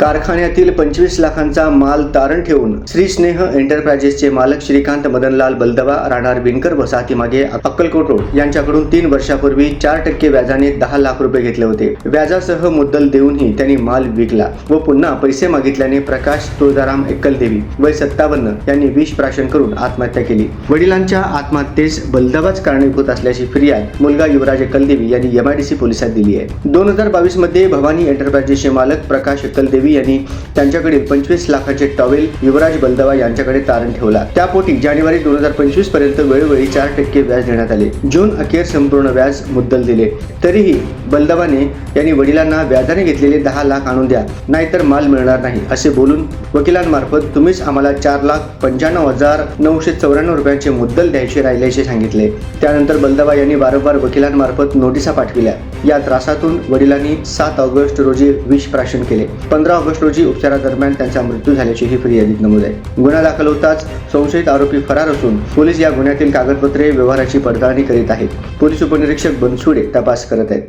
कारखान्यातील पंचवीस लाखांचा माल तारण ठेवून श्री स्नेह एंटरप्राइजेसचे मालक श्रीकांत मदनलाल बलदवा राहणार विणकर वसाहतीमागे अक्कलकोट रोड यांच्याकडून तीन वर्षापूर्वी चार टक्के व्याजाने दहा लाख रुपये घेतले होते. व्याजासह मुद्दल देऊनही त्यांनी माल विकला व पुन्हा पैसे मागितल्याने प्रकाश तुळजाराम एक्कलदेवी वय सत्तावन्न यांनी विष प्राशन करून आत्महत्या केली. वडिलांच्या आत्महत्येस बलदवाच कारणीभूत असल्याची फिर्याद मुलगा युवराज एक्कलदेवी यांनी एमआयडीसी पोलिसात दिली आहे. दोन हजार बावीसमध्ये भवानी एंटरप्राइजेसचे मालक प्रकाश एक्कलदेवी यांनी त्यांच्याकडील पंचवीस लाखाचे टॉवेल युवराज बलदवा यांच्याकडे तारण ठेवला. त्यापोटी जानेवारी दोन हजार पंचवीसपर्यंत वेळोवेळी चार टक्के व्याज देण्यात आले. जून अखेर संपूर्ण व्याज मुद्दल दिले. तरीही बलदवाने यांनी वडिलांना व्याजाने घेतलेले दहा लाख आणून द्या नाहीतर माल मिळणार नाही असे बोलून वकिलांमार्फत तुम्हीच आम्हाला चार लाख पंच्याण्णव हजार नऊशे चौऱ्याण्णव रुपयांचे मुद्दल द्यायचे राहिल्याचे सांगितले. त्यानंतर बलदवा यांनी वारंवार वकिलांमार्फत नोटिसा पाठविल्या. या त्रासातून वडिलांनी सात ऑगस्ट रोजी विष प्राशन केले. पंधरा ऑगस्ट रोजी उपचारादरम्यान त्यांचा मृत्यू झाल्याची ही फिर्यादीत नमूद आहे. गुन्हा दाखल होताच संशयित आरोपी फरार असून पोलीस या गुन्ह्यातील कागदपत्रे व्यवहाराची पडताळणी करीत आहेत. पोलीस उपनिरीक्षक बनसुडे तपास करत आहेत.